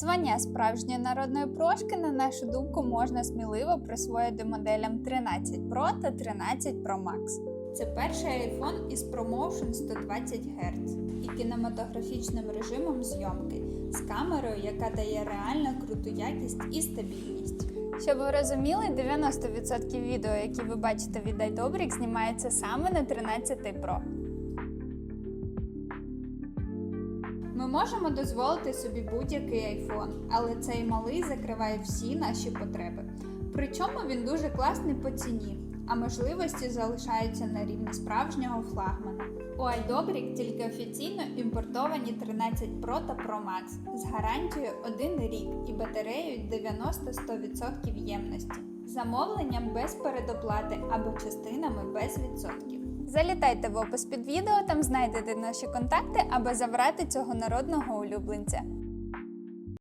Звання справжньої народної прошки, на нашу думку, можна сміливо присвоїти моделям 13 Pro та 13 Pro Max. Це перший iPhone із ProMotion 120 Гц і кінематографічним режимом зйомки з камерою, яка дає реально круту якість і стабільність. Щоб ви розуміли, 90% відео, які ви бачите від iDobrick, знімається саме на 13 Pro. Можемо дозволити собі будь-який iPhone, але цей малий закриває всі наші потреби. Причому він дуже класний по ціні, а можливості залишаються на рівні справжнього флагмана. У iDobrick тільки офіційно імпортовані 13 Pro та Pro Max з гарантією 1 рік і батареєю 90-100% ємності. Замовленням без передоплати або частинами без відсотків. Залітайте в опис під відео, там знайдете наші контакти, аби забрати цього народного улюбленця.